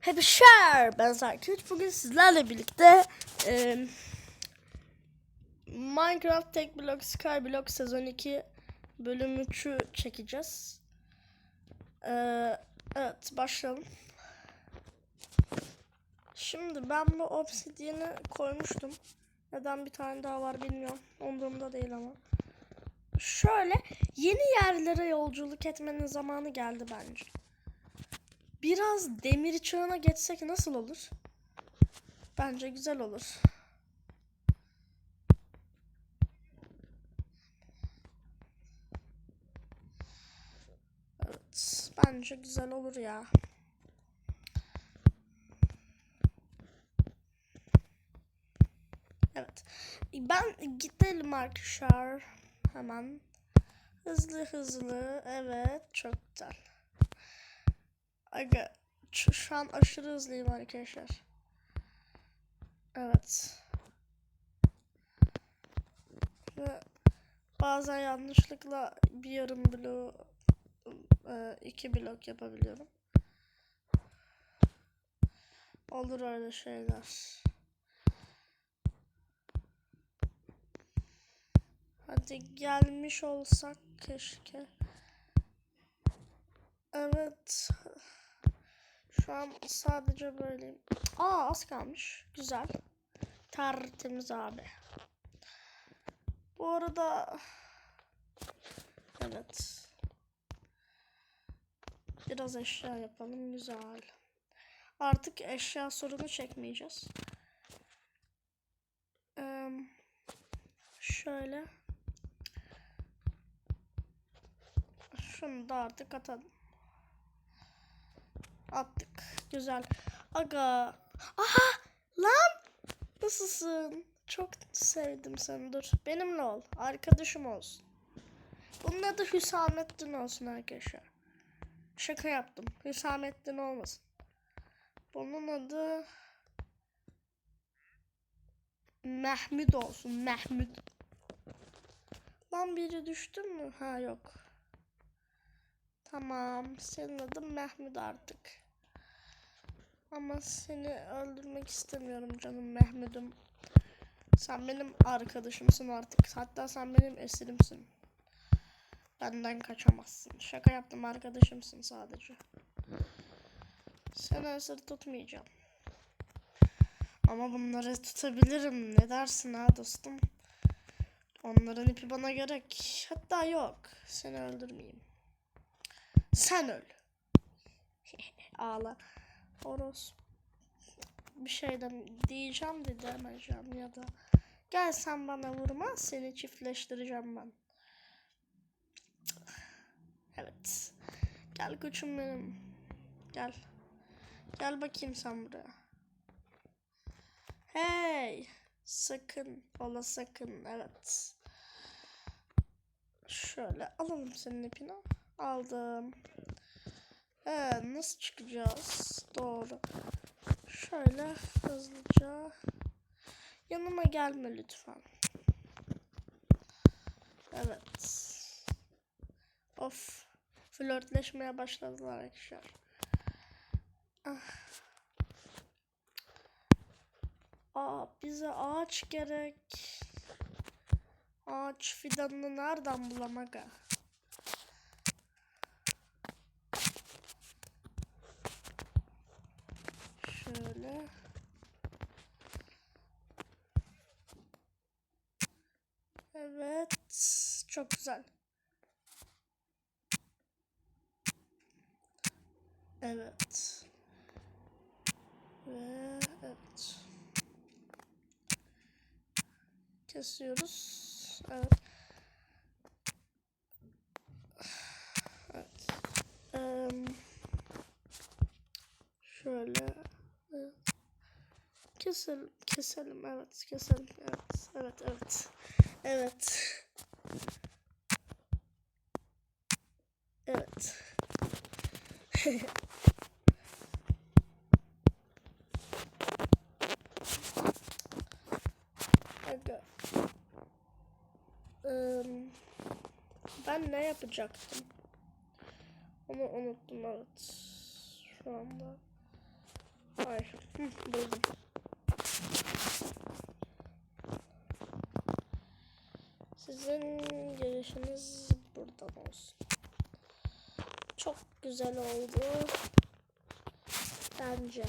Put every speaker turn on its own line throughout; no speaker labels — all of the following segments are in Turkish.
Happy Share. Ben Sarkıç. Bugün sizlerle birlikte e, Minecraft Tek Block Skyblock sezon 2 bölüm 3'ü çekeceğiz. E, evet başlayalım. Şimdi ben bu obsidian'ı koymuştum. Neden bir tane daha var bilmiyorum. Umurumda değil ama. Şöyle yeni yerlere yolculuk etmenin zamanı geldi bence. Biraz demir çağına geçsek nasıl olur? Bence güzel olur. Evet, bence güzel olur ya. Evet. Ben gidelim arkadaşlar. Hemen. Hızlı hızlı. Evet, çok güzel. Aga şu, şu an aşırı hızlıyım arkadaşlar. Evet. Ve bazen yanlışlıkla bir yarım blok e, iki blok yapabiliyorum. Olur öyle şeyler. Hadi gelmiş olsak keşke. Evet. Şu an sadece böyleyim. Aa az kalmış. Güzel. Tertemiz abi. Bu arada evet. Biraz eşya yapalım. Güzel. Artık eşya sorunu çekmeyeceğiz. Şöyle. Şunu da artık atalım. Attık. Güzel. Aga. Aha! Lan! Nasılsın? Çok sevdim seni. Dur. Benimle ol. Arkadaşım olsun. Bunun adı Hüsamettin olsun arkadaşlar. Şaka yaptım. Hüsamettin olmasın. Bunun adı Mehmet olsun. Mehmet. Lan biri düştü mü? Ha yok. Tamam. Senin adın Mehmet artık. Ama seni öldürmek istemiyorum canım Mehmet'im. Sen benim arkadaşımsın artık. Hatta sen benim esirimsin. Benden kaçamazsın. Şaka yaptım arkadaşımsın sadece. Seni esir tutmayacağım. Ama bunları tutabilirim. Ne dersin ha dostum? Onların ipi bana gerek. Hatta yok. Seni öldürmeyeyim. Sen öl. Ağla. Horos. Bir şey de diyeceğim de demeyeceğim ya da. Gel sen bana vurma seni çiftleştireceğim ben. Evet. Gel koçum benim. Gel. Gel bakayım sen buraya. Hey. Sakın. Ola sakın. Evet. Şöyle alalım senin ipini. Aldım. Ee, nasıl çıkacağız? Doğru. Şöyle hızlıca. Yanıma gelme lütfen. Evet. Of. Flörtleşmeye başladılar arkadaşlar. Ah. Aa, bize ağaç gerek. Ağaç fidanını nereden bulamak ha? Evet. Çok güzel. Evet. Ve evet. Kesiyoruz. Evet. Evet. Em, şöyle. Evet. Keselim, keselim, evet, keselim, evet, evet, evet, evet, evet. Ben ne yapacaktım? Onu unuttum, evet. Şu anda. Ay, buldum. Sizin girişiniz buradan olsun. Çok güzel oldu. Bence.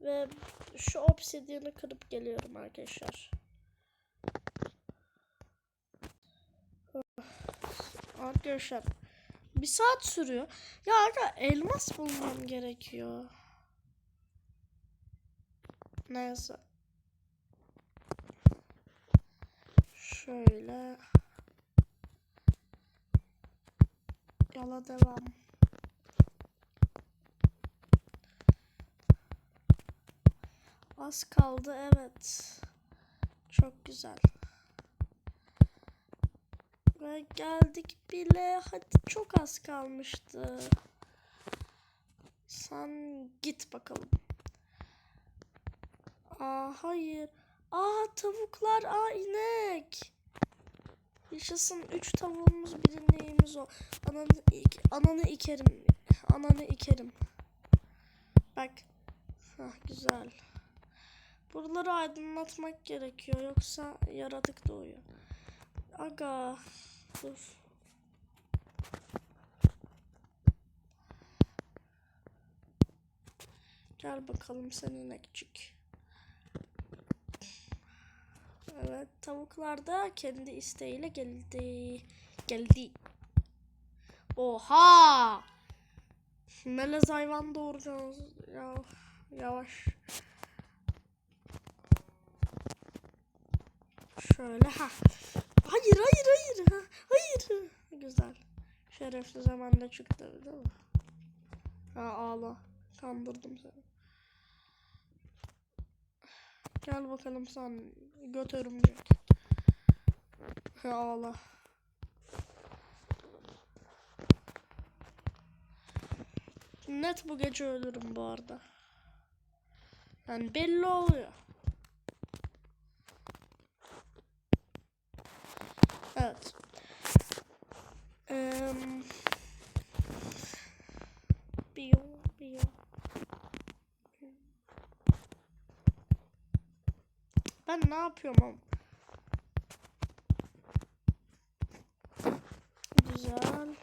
Ve şu obsidiyeni kırıp geliyorum arkadaşlar. Arkadaşlar bir saat sürüyor. Ya aga elmas bulmam gerekiyor. Neyse. Şöyle. Yola devam. Az kaldı evet. Çok güzel. Ve geldik bile. Hadi çok az kalmıştı. Sen git bakalım. Aa hayır. Aa tavuklar, aa inek. Yaşasın 3 tavuğumuz bir ineğimiz o. Ananı, ik- ananı ikerim. Ananı ikerim. Bak. Hah güzel. Buraları aydınlatmak gerekiyor yoksa yaratık doğuyor. Aga. Dur. Gel bakalım sen inekçik. Evet tavuklar da kendi isteğiyle geldi. Geldi. Oha! Melez hayvan doğuracağız. Ya, yavaş. Şöyle ha. Hayır hayır hayır. Ha, hayır. Güzel. Şerefsiz hemen de çıktı değil mi? Ha ağla. Kandırdım seni. Gel bakalım sen göt örümcek. Ha ağla. Net bu gece ölürüm bu arada. Yani belli oluyor. Evet. Eee Ben ne yapıyorum oğlum? Güzel.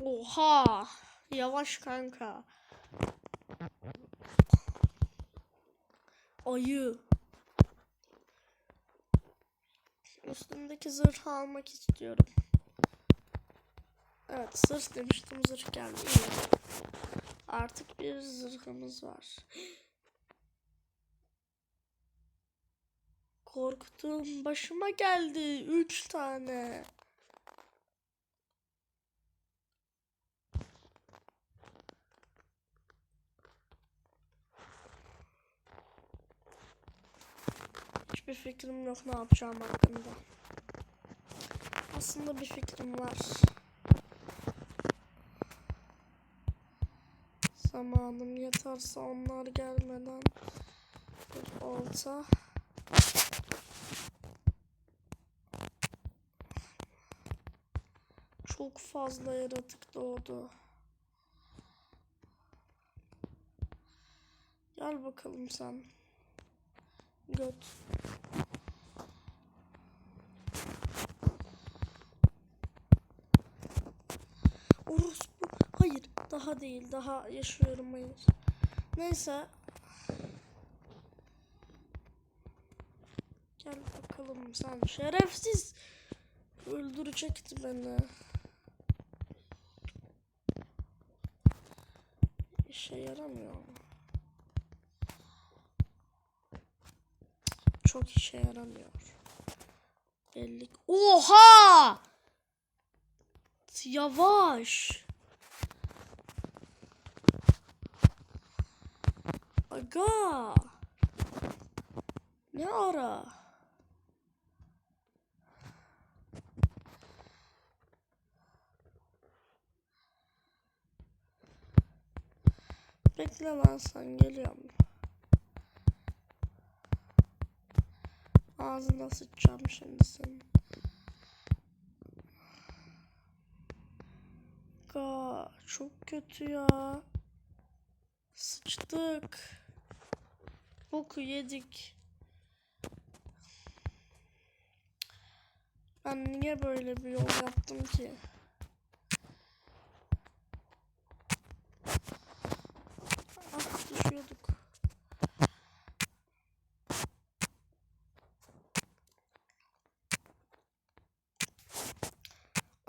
Oha! Yavaş kanka. Ayı. Üstümdeki zırhı almak istiyorum. Evet zırh demiştim zırh geldi. Artık bir zırhımız var. Korktum başıma geldi. Üç tane. Hiçbir fikrim yok ne yapacağım hakkında. Aslında bir fikrim var. Zamanım yeterse onlar gelmeden bir olta. Çok fazla yaratık doğdu. Gel bakalım sen. Göt. Orospu. Hayır. Daha değil. Daha yaşıyorum. Hayır. Neyse. Gel bakalım sen. Şerefsiz. Öldürecekti beni. İşe yaramıyor. Çok işe yaramıyor. Belli. Oha! Yavaş. Aga. Ne ara? Bekle lan sen geliyorum. Ağzına sıçacağım şimdi senin. Aga çok kötü ya. Sıçtık. Boku yedik. Ben niye böyle bir yol yaptım ki? Ah düşüyorduk.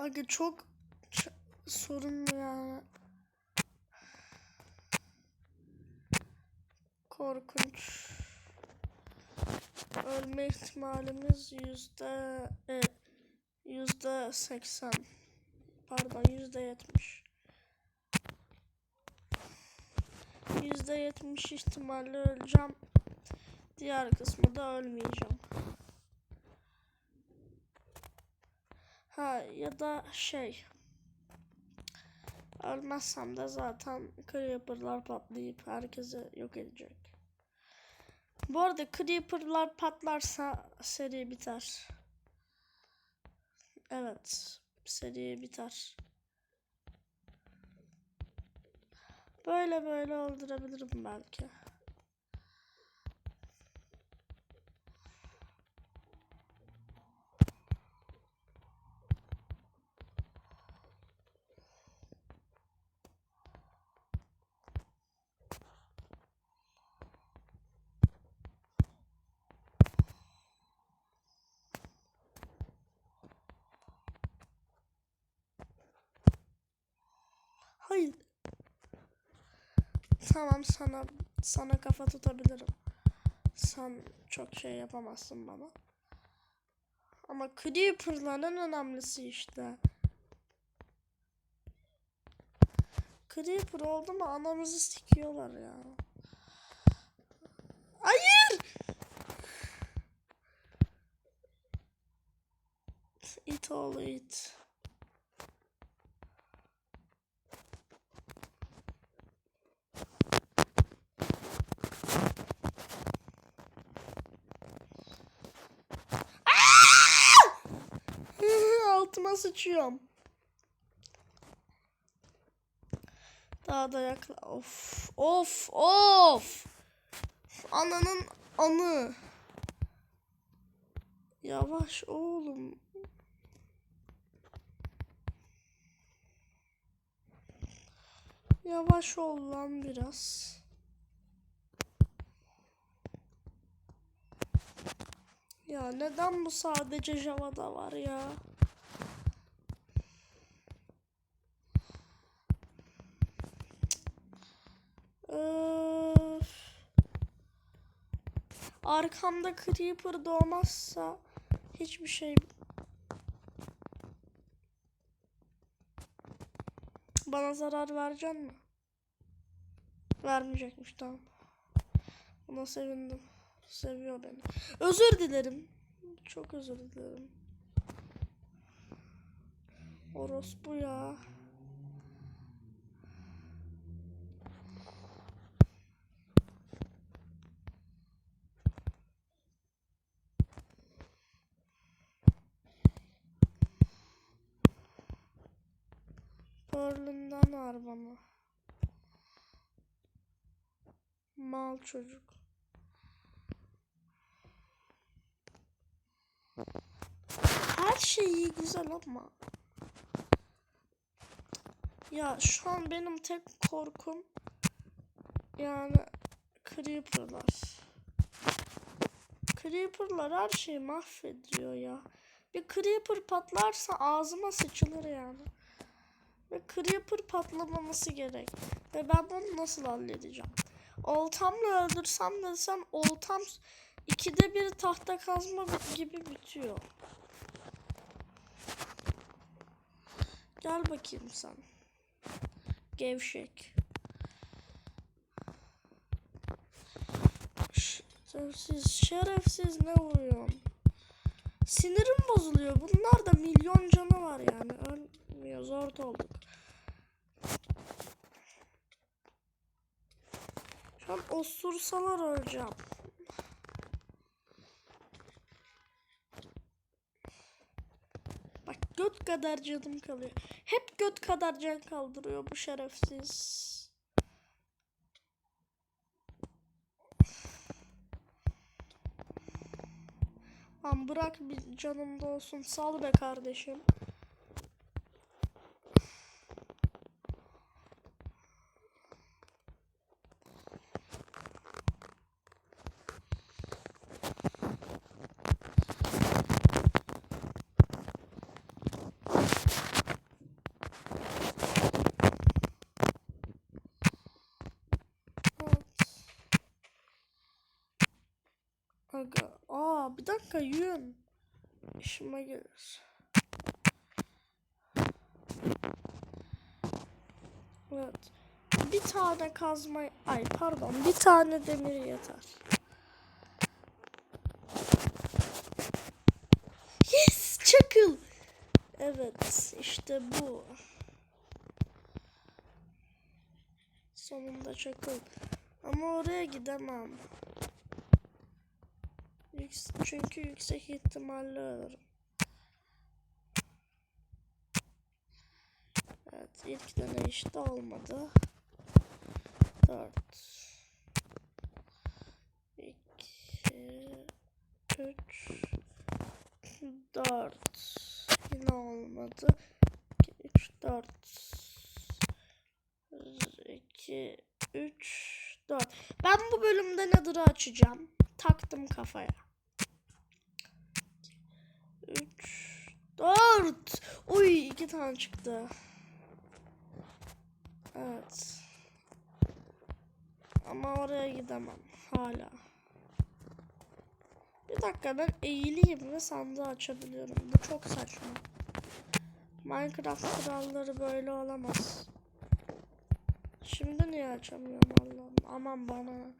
Aga çok ç- sorunlu yani. Korkunç. Ölme ihtimalimiz yüzde e, yüzde seksen. Pardon yüzde yetmiş. Yüzde yetmiş ihtimalle öleceğim. Diğer kısmı da ölmeyeceğim. Ha ya da şey. Ölmezsem de zaten Creeper'lar patlayıp herkesi yok edecek. Bu arada Creeper'lar patlarsa seri biter. Evet, seri biter. Böyle böyle öldürebilirim belki. Hayır. Tamam sana sana kafa tutabilirim. Sen çok şey yapamazsın bana. Ama Creeper'ların önemlisi işte. Creeper oldu mu anamızı sikiyorlar ya. Hayır! İt oğlu it. Altıma sıçıyorum. Daha da yakla. Of of of. Ananın anı. Yavaş oğlum. Yavaş ol lan biraz. Ya neden bu sadece Java'da var ya? Arkamda Creeper doğmazsa hiçbir şey bana zarar verecek mi? Vermeyecekmiş tamam. Buna sevindim. Seviyor beni. Özür dilerim. Çok özür dilerim. Orospu ya. Berlin'den var bana. Mal çocuk. Her şey iyi güzel ama. Ya şu an benim tek korkum yani Creeper'lar. Creeper'lar her şeyi mahvediyor ya. Bir Creeper patlarsa ağzıma sıçılır yani. Ve Creeper patlamaması gerek. Ve ben bunu nasıl halledeceğim? Oltamla öldürsem desem oltam ikide bir tahta kazma gibi bitiyor. Gel bakayım sen. Gevşek. Şerefsiz, şerefsiz ne vuruyorsun? Sinirim bozuluyor. Bunlar da milyon canı var yani. Ölmüyor. Zor olduk. Şu osursalar öleceğim. Bak göt kadar canım kalıyor. Hep göt kadar can kaldırıyor bu şerefsiz. Lan bırak bir canımda olsun. Sal be kardeşim. Evet. Aga. Yün. İşime gelir. Evet. Bir tane kazma... Ay pardon. Bir tane demir yeter. Yes! Çakıl! Evet. işte bu. Sonunda çakıl. Ama oraya gidemem. Çünkü yüksek ihtimalle ölürüm. Evet ilk deneyişte olmadı. 4 2 3 4 Yine olmadı. 3 4 2 3 4 Ben bu bölümde Nether'ı açacağım. Taktım kafaya. 3 4 Uy iki tane çıktı. Evet. Ama oraya gidemem hala. Bir dakika ben eğileyim ve sandığı açabiliyorum. Bu çok saçma. Minecraft kuralları böyle olamaz. Şimdi niye açamıyorum Allah'ım? Aman bana.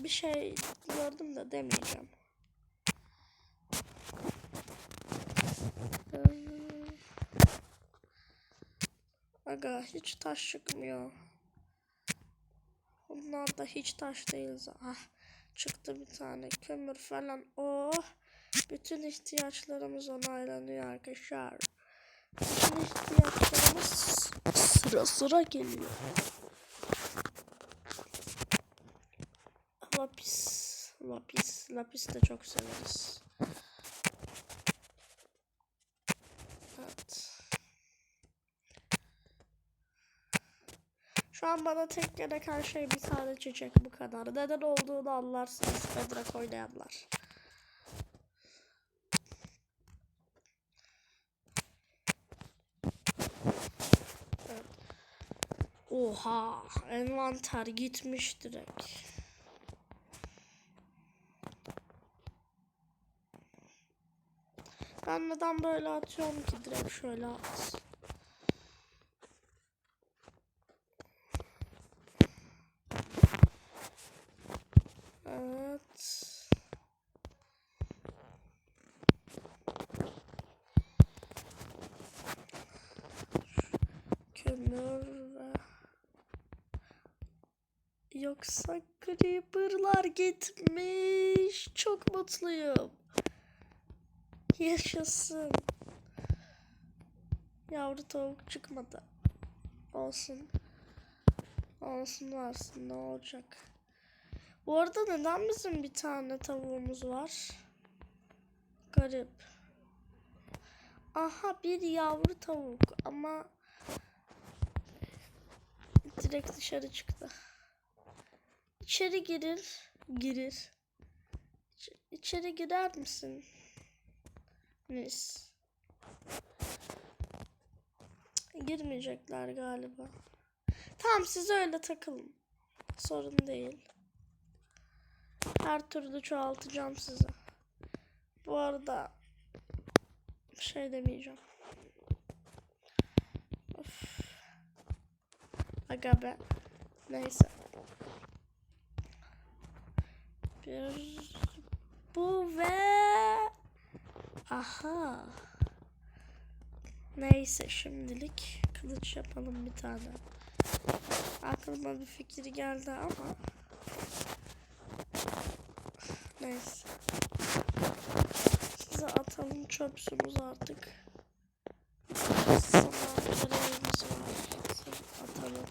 Bir şey gördüm de demeyeceğim. Ee, Aga hiç taş çıkmıyor. Bunlar da hiç taş değil. Ah, çıktı bir tane kömür falan. Oh, bütün ihtiyaçlarımız onaylanıyor arkadaşlar. Bütün ihtiyaçlarımız sıra sıra geliyor. Lapis, lapis, lapis de çok severiz. Evet. Şu an bana tek gereken şey bir tane çiçek bu kadar. Neden olduğunu anlarsınız Bedrock oynayanlar. Oha, envanter gitmiş direkt. Ben neden böyle atıyorum ki direkt şöyle at. Evet. Kömür ve Yoksa creeper'lar gitmiş. Çok mutluyum. Yaşasın. Yavru tavuk çıkmadı. Olsun. Olsun varsın ne olacak. Bu arada neden bizim bir tane tavuğumuz var? Garip. Aha bir yavru tavuk ama direkt dışarı çıktı. İçeri girir. Girir. İç- İçeri girer misin? Cık, Girmeyecekler galiba. Tamam siz öyle takılın. Sorun değil. Her türlü çoğaltacağım sizi. Bu arada şey demeyeceğim. Of. Aga be. Neyse. Bir bu ve aha. Neyse şimdilik kılıç yapalım bir tane. Aklıma bir fikir geldi ama neyse. Siz Denize atalım çöpsümüz artık. Sana görevimiz var. Atalım.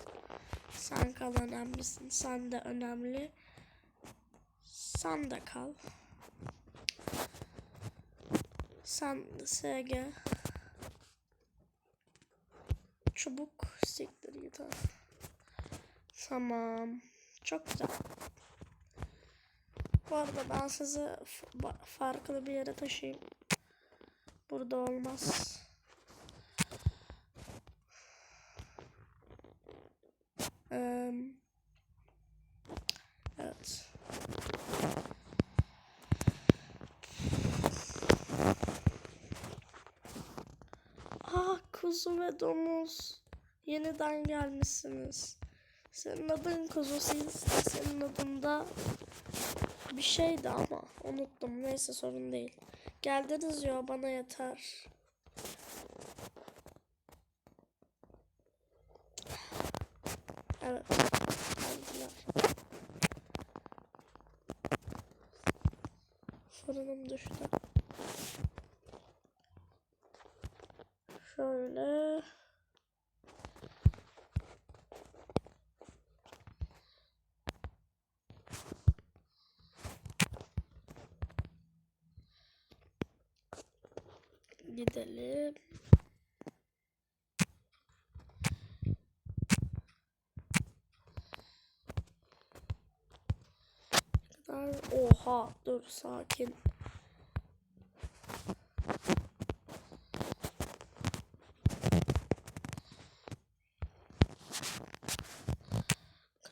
Sen kal önemlisin. Sen de önemli. Sen de kal. SG. Çubuk siktir git. Tamam. Çok güzel. Bu arada ben sizi farklı bir yere taşıyayım. Burada olmaz. Eee, evet. Ah kuzu ve domuz. Yeniden gelmişsiniz. Senin adın kuzu senin adın da bir şeydi ama unuttum. Neyse sorun değil. Geldiniz ya bana yeter. Evet. Geldiler. Fırınım düştü. Şöyle. Gidelim. Oha dur sakin.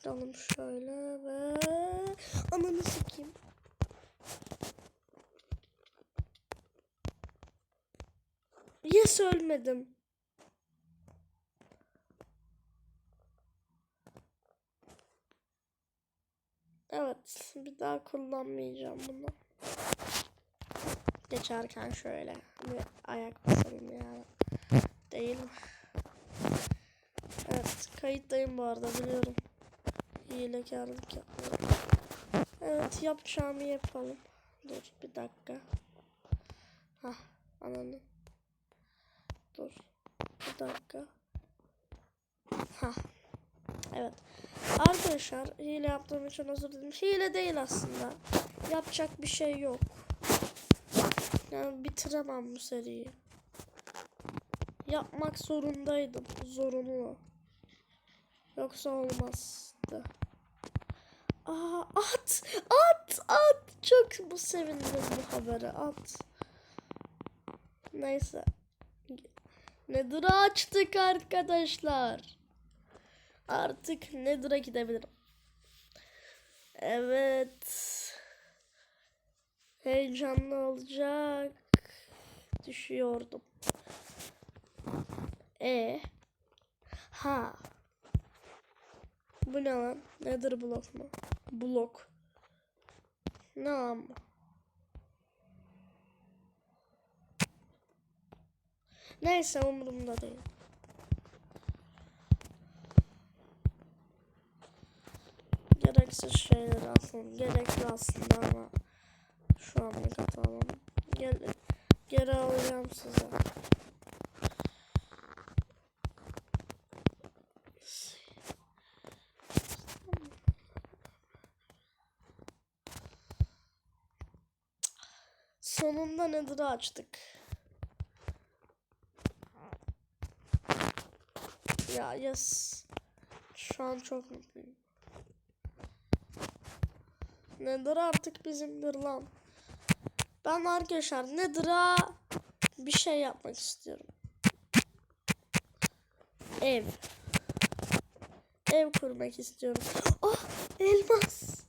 Kıralım şöyle ve ananı sikeyim. Yes ölmedim. Evet, bir daha kullanmayacağım bunu. Geçerken şöyle bir ayak basalım ya. Değil mi? Evet, kayıttayım bu arada biliyorum. Hilekarlık yapıyorum. Evet, yapacağımı yapalım. Dur bir dakika. Hah, ananı. Dur. Bir dakika. Ha. Evet. Arkadaşlar hile yaptığım için özür dilerim. Hile değil aslında. Yapacak bir şey yok. Yani bitiremem bu seriyi. Yapmak zorundaydım. Zorunlu. Yoksa olmazdı. Aa, at! At! At! Çok bu sevindim bu habere. At. Neyse. Nether'ı açtık arkadaşlar. Artık Nether'a gidebilirim. Evet. Heyecanlı olacak. Düşüyordum. E. Ha. Bu ne lan? Nether blok mu? Blok. Ne ama? Neyse umurumda değil. Gereksiz şeyler aslında gerekli aslında ama şu anlık atalım. Gel geri alacağım size. Sonunda Nether'ı açtık. Ya yes. Şu an çok mutluyum. Nether artık bizimdir lan. Ben arkadaşlar Nether'a bir şey yapmak istiyorum. Ev. Ev kurmak istiyorum. Ah elmas.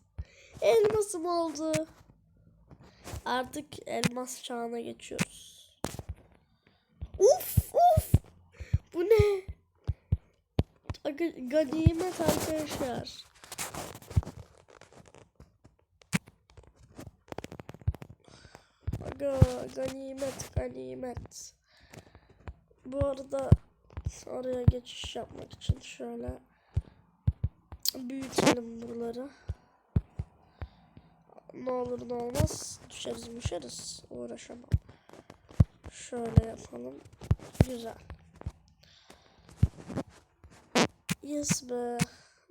Elmasım oldu. Artık elmas çağına geçiyoruz. Uf uf. Bu ne? Ganimet arkadaşlar. Aga ganimet ganimet. Bu arada oraya geçiş yapmak için şöyle büyütelim buraları. Ne olur ne olmaz düşeriz düşeriz uğraşamam. Şöyle yapalım. Güzel. Yes be.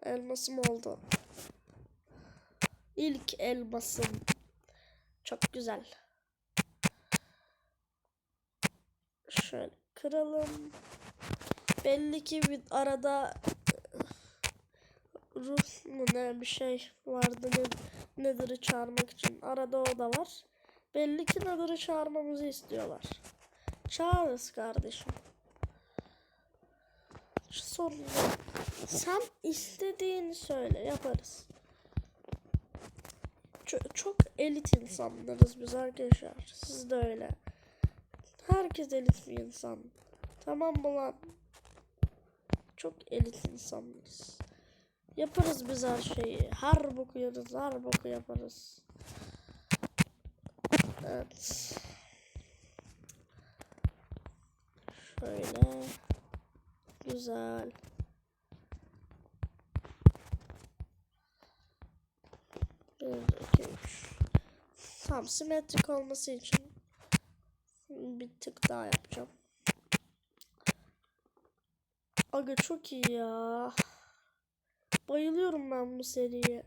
Elmasım oldu. İlk elmasım. Çok güzel. Şöyle kıralım. Belli ki bir arada ruh mu ne bir şey vardı ne, Nether'ı çağırmak için. Arada o da var. Belli ki Nether'ı çağırmamızı istiyorlar. Çağırırız kardeşim. Şu sorun yok. Sen istediğini söyle yaparız. Çok, çok elit insanlarız biz arkadaşlar. Siz de öyle. Herkes elit bir insan. Tamam mı lan? Çok elit insanlarız. Yaparız biz her şeyi. Her boku yaparız. Her boku yaparız. Evet. Şöyle. Güzel. Bir, iki, üç. Tam simetrik olması için bir tık daha yapacağım. Aga çok iyi ya. Bayılıyorum ben bu seriye.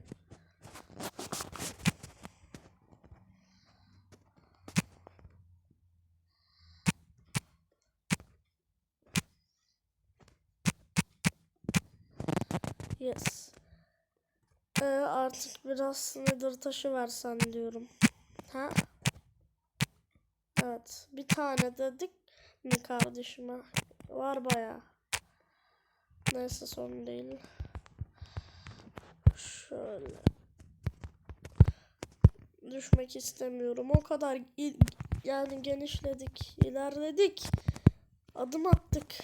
Yes. Ee, artık biraz nether taşı versen diyorum. Ha? Evet. Bir tane dedik mi kardeşime? Var baya. Neyse sorun değil. Şöyle. Düşmek istemiyorum. O kadar yani genişledik, ilerledik. Adım attık.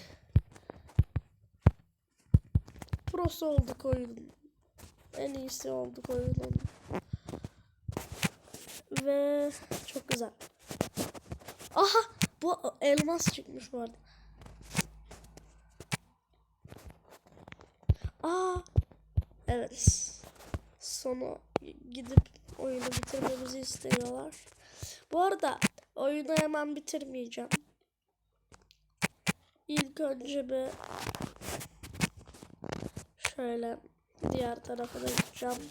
Prosu olduk oyunun. En iyisi olduk oyunun. Ve çok güzel. Aha! Bu elmas çıkmış bu arada. Aa! Evet. Sonu gidip oyunu bitirmemizi istiyorlar. Bu arada oyunu hemen bitirmeyeceğim. İlk önce bir şöyle diğer tarafa da gideceğim.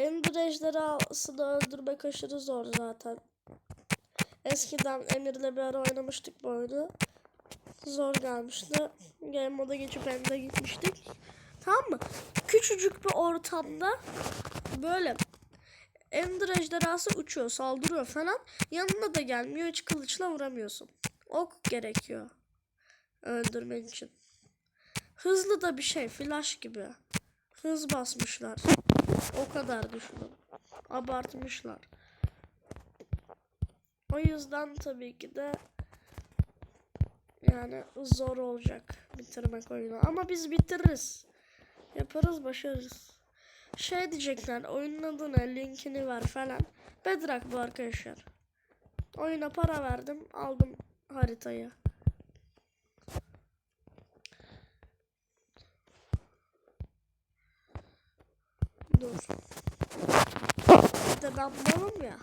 Ender ejderhasını öldürmek aşırı zor zaten. Eskiden Emir'le bir ara oynamıştık bu oyunu. Zor gelmişti. Game moda geçip Ender'e gitmiştik. Tamam mı? Küçücük bir ortamda böyle Ender ejderhası uçuyor, saldırıyor falan. Yanına da gelmiyor, hiç kılıçla vuramıyorsun. Ok gerekiyor öldürmen için. Hızlı da bir şey, flash gibi. Hız basmışlar. O kadar düşünün. Abartmışlar. O yüzden tabii ki de yani zor olacak bitirmek oyunu. Ama biz bitiririz. Yaparız, başarırız. Şey diyecekler, oyunun adına linkini ver falan. Bedrock bu arkadaşlar. Oyuna para verdim, aldım haritayı. Dur. Bir de ya.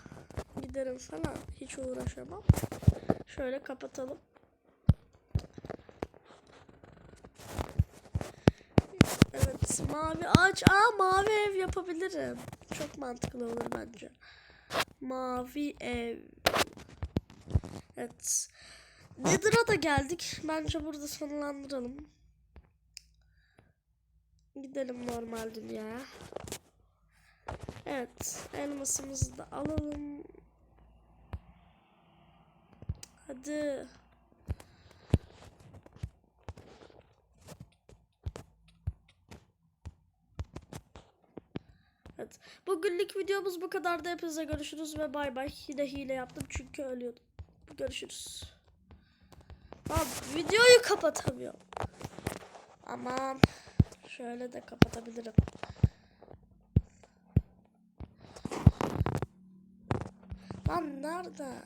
Giderim falan. Hiç uğraşamam. Şöyle kapatalım. Mavi ağaç. Aa mavi ev yapabilirim. Çok mantıklı olur bence. Mavi ev. Evet. Nether'a da geldik. Bence burada sonlandıralım. Gidelim normal dünyaya. Evet. Elmasımızı da alalım. Hadi. Evet. Bugünlük videomuz bu kadar da hepinize görüşürüz ve bay bay. Yine hile yaptım çünkü ölüyordum. Görüşürüz. Tamam videoyu kapatamıyorum. Aman. Şöyle de kapatabilirim. Lan nerede?